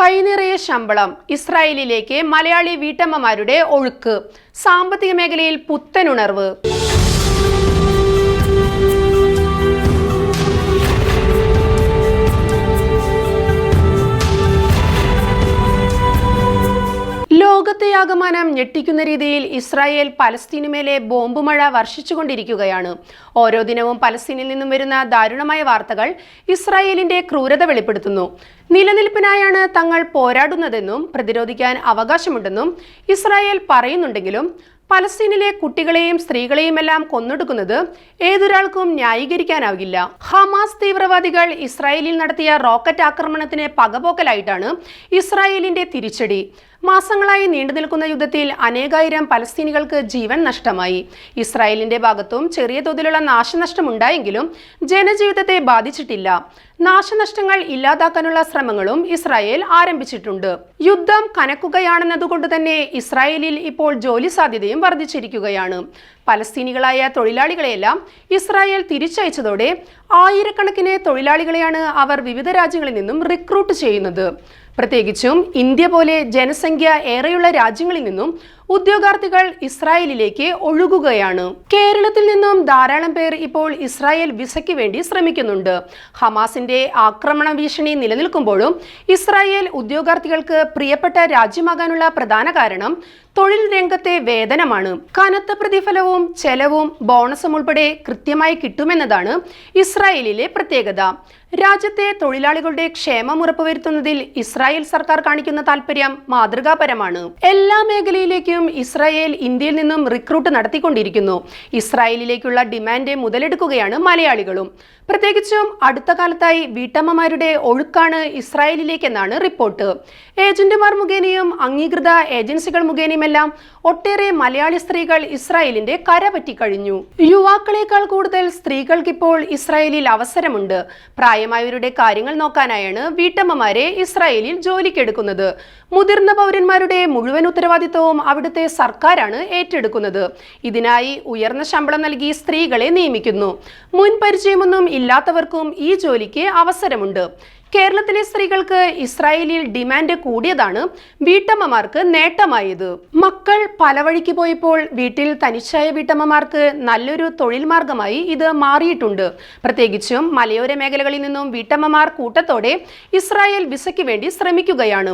കൈനിറയെ ശമ്പളം ഇസ്രായേലിലേക്ക് മലയാളി വീട്ടമ്മമാരുടെ ഒഴുക്ക്. സാമ്പത്തിക മേഖലയിൽ പുത്തനുണർവ് ലോകത്തെ ലോകത്തെയാകമാനം ഞെട്ടിക്കുന്ന രീതിയിൽ ഇസ്രായേൽ പലസ്തീനുമേലെ ബോംബ് മഴ വർഷിച്ചുകൊണ്ടിരിക്കുകയാണ്. ഓരോ ദിനവും പലസ്തീനിൽ നിന്നും വരുന്ന ദാരുണമായ വാർത്തകൾ ഇസ്രായേലിന്റെ ക്രൂരത വെളിപ്പെടുത്തുന്നു. നിലനിൽപ്പിനായാണ് തങ്ങൾ പോരാടുന്നതെന്നും പ്രതിരോധിക്കാൻ അവകാശമുണ്ടെന്നും ഇസ്രായേൽ പറയുന്നുണ്ടെങ്കിലും പലസ്തീനിലെ കുട്ടികളെയും സ്ത്രീകളെയും എല്ലാം കൊന്നൊടുക്കുന്നത് ഏതൊരാൾക്കും ന്യായീകരിക്കാനാവില്ല. ഹമാസ് തീവ്രവാദികൾ ഇസ്രായേലിൽ നടത്തിയ റോക്കറ്റ് ആക്രമണത്തിന് പകപോക്കലായിട്ടാണ് ഇസ്രായേലിന്റെ തിരിച്ചടി. മാസങ്ങളായി നീണ്ടുനിൽക്കുന്ന യുദ്ധത്തിൽ അനേകായിരം പലസ്തീനികൾക്ക് ജീവൻ നഷ്ടമായി. ഇസ്രായേലിന്റെ ഭാഗത്തും ചെറിയ തോതിലുള്ള നാശനഷ്ടമുണ്ടായെങ്കിലും ജനജീവിതത്തെ ബാധിച്ചിട്ടില്ല. നാശനഷ്ടങ്ങൾ ഇല്ലാതാക്കാനുള്ള ശ്രമങ്ങളും ഇസ്രായേൽ ആരംഭിച്ചിട്ടുണ്ട്. യുദ്ധം കനക്കുകയാണെന്നതുകൊണ്ട് തന്നെ ഇസ്രായേലിൽ ഇപ്പോൾ ജോലി സാധ്യതയും വർദ്ധിച്ചിരിക്കുകയാണ്. പലസ്തീനികളായ തൊഴിലാളികളെയെല്ലാം ഇസ്രായേൽ തിരിച്ചയച്ചതോടെ ആയിരക്കണക്കിന് തൊഴിലാളികളെയാണ് അവർ വിവിധ രാജ്യങ്ങളിൽ നിന്നും റിക്രൂട്ട് ചെയ്യുന്നത്. പ്രത്യേകിച്ചും ഇന്ത്യ പോലെ ജനസംഖ്യ ഏറെയുള്ള രാജ്യങ്ങളിൽ നിന്നും ഉദ്യോഗാർത്ഥികൾ ഇസ്രായേലിലേക്ക് ഒഴുകുകയാണ്. കേരളത്തിൽ നിന്നും ധാരാളം പേർ ഇപ്പോൾ ഇസ്രായേൽ വിസയ്ക്ക് വേണ്ടി ശ്രമിക്കുന്നുണ്ട്. ഹമാസിന്റെ ആക്രമണ ഭീഷണി നിലനിൽക്കുമ്പോഴും ഇസ്രായേൽ ഉദ്യോഗാർത്ഥികൾക്ക് പ്രിയപ്പെട്ട രാജ്യമാകാനുള്ള പ്രധാന കാരണം തൊഴിൽ രംഗത്തെ വേതനമാണ് കനത്ത പ്രതിഫലവും ചെലവും ബോണസും ഉൾപ്പെടെ കൃത്യമായി കിട്ടുമെന്നതാണ് ഇസ്രായേലിലെ പ്രത്യേകത. രാജ്യത്തെ തൊഴിലാളികളുടെ ക്ഷേമം ഉറപ്പുവരുത്തുന്നതിൽ ഇസ്രായേൽ സർക്കാർ കാണിക്കുന്ന താല്പര്യം മാതൃകാപരമാണ്. എല്ലാ മേഖലയിലേക്കും ഇസ്രായേൽ ഇന്ത്യയിൽ നിന്നും റിക്രൂട്ട് നടത്തിക്കൊണ്ടിരിക്കുന്നു. ഇസ്രായേലിലേക്കുള്ള ഡിമാൻഡ് മുതലെടുക്കുകയാണ് മലയാളികളും. പ്രത്യേകിച്ചും അടുത്ത കാലത്തായി വീട്ടമ്മമാരുടെ ഒഴുക്കാണ് ഇസ്രായേലിലേക്കെന്നാണ് റിപ്പോർട്ട്. ഏജന്റുമാർ മുഖേനയും അംഗീകൃത ഏജൻസികൾ മുഖേനയുമെല്ലാം ഒട്ടേറെ മലയാളി സ്ത്രീകൾ ഇസ്രായേലിന്റെ കര പറ്റിക്കഴിഞ്ഞു യുവാക്കളെക്കാൾ കൂടുതൽ സ്ത്രീകൾക്കിപ്പോൾ ഇസ്രായേലിൽ അവസരമുണ്ട്. പ്രായമായവരുടെ കാര്യങ്ങൾ നോക്കാനായാണ് വീട്ടമ്മമാരെ ഇസ്രായേലിൽ ജോലിക്കെടുക്കുന്നത്. മുതിർന്ന പൗരന്മാരുടെ മുഴുവൻ ഉത്തരവാദിത്വവും അവിടുത്തെ സർക്കാരാണ് ഏറ്റെടുക്കുന്നത്. ഇതിനായി ഉയർന്ന ശമ്പളം നൽകി സ്ത്രീകളെ നിയമിക്കുന്നു. മുൻ പരിചയമൊന്നും ഇല്ലാത്തവർക്കും ഈ ജോലിക്ക് അവസരമുണ്ട്. കേരളത്തിലെ സ്ത്രീകൾക്ക് ഇസ്രായേലിൽ ഡിമാൻഡ് കൂടിയതാണ് വീട്ടമ്മമാർക്ക് നേട്ടമായത്. മക്കൾ പല വഴിക്ക് പോയപ്പോൾ വീട്ടിൽ തനിച്ചായ വീട്ടമ്മമാർക്ക് നല്ലൊരു തൊഴിൽ മാർഗമായി ഇത് മാറിയിട്ടുണ്ട്. പ്രത്യേകിച്ചും മലയോര മേഖലകളിൽ നിന്നും വീട്ടമ്മമാർ കൂട്ടത്തോടെ ഇസ്രായേൽ വിസയ്ക്ക് വേണ്ടി ശ്രമിക്കുകയാണ്.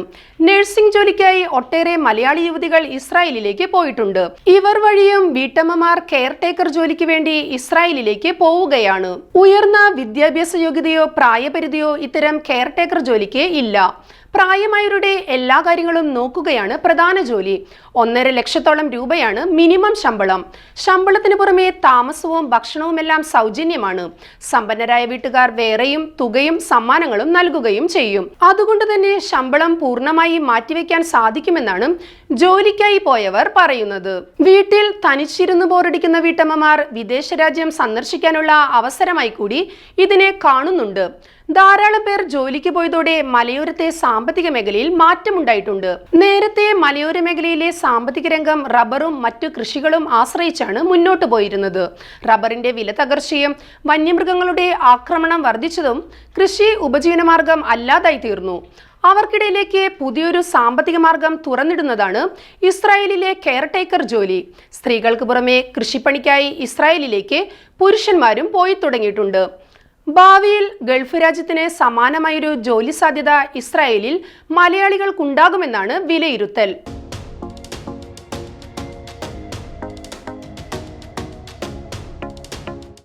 നഴ്സിംഗ് ജോലിക്കായി ഒട്ടേറെ മലയാളി യുവതികൾ ഇസ്രായേലിലേക്ക് പോയിട്ടുണ്ട്. ഇവർ വഴിയും വീട്ടമ്മമാർ കെയർ ടേക്കർ ജോലിക്ക് വേണ്ടി ഇസ്രായേലിലേക്ക് പോവുകയാണ്. ഉയർന്ന വിദ്യാഭ്യാസ യോഗ്യതയോ പ്രായപരിധിയോ ഇത്തരം കെയർ ടേക്കർ ജോലിക്ക് ഇല്ല. പ്രായമായവരുടെ എല്ലാ കാര്യങ്ങളും നോക്കുകയാണ് പ്രധാന ജോലി. ഒന്നര ലക്ഷത്തോളം രൂപയാണ് മിനിമം ശമ്പളം. ശമ്പളത്തിന് പുറമെ താമസവും ഭക്ഷണവും എല്ലാം സൗജന്യമാണ്. സമ്പന്നരായ വീട്ടുകാർ വേറെയും തുകയും സമ്മാനങ്ങളും നൽകുകയും ചെയ്യും. അതുകൊണ്ട് തന്നെ ശമ്പളം പൂർണമായി മാറ്റിവെക്കാൻ സാധിക്കുമെന്നാണ് ജോലിക്കായി പോയവർ പറയുന്നത്. വീട്ടിൽ തനിച്ചിരുന്ന് പോരടിക്കുന്ന വീട്ടമ്മമാർ വിദേശ രാജ്യം സന്ദർശിക്കാനുള്ള അവസരമായി കൂടി ഇതിനെ കാണുന്നുണ്ട്. ധാരാളം പേർ ജോലിക്ക് പോയതോടെ മലയോരത്തെ സാമ്പത്തിക മേഖലയിൽ മാറ്റമുണ്ടായിട്ടുണ്ട്. നേരത്തെ മലയോര മേഖലയിലെ സാമ്പത്തിക രംഗം റബ്ബറും മറ്റു കൃഷികളും ആശ്രയിച്ചാണ് മുന്നോട്ട് പോയിരുന്നത്. റബ്ബറിന്റെ വില തകർച്ചയും വന്യമൃഗങ്ങളുടെ ആക്രമണം വർദ്ധിച്ചതും കൃഷി ഉപജീവനമാർഗം അല്ലാതായി തീർന്നു. അവർക്കിടയിലേക്ക് പുതിയൊരു സാമ്പത്തിക മാർഗം തുറന്നിടുന്നതാണ് ഇസ്രായേലിലെ കെയർടേക്കർ ജോലി. സ്ത്രീകൾക്ക് പുറമെ കൃഷിപ്പണിക്കായി ഇസ്രായേലിലേക്ക് പുരുഷന്മാരും പോയി തുടങ്ങിയിട്ടുണ്ട്. ഭാവിയിൽ ഗൾഫ് രാജ്യത്തിന് സമാനമായൊരു ജോലി സാധ്യത ഇസ്രായേലിൽ മലയാളികൾക്കുണ്ടാകുമെന്നാണ് വിലയിരുത്തൽ.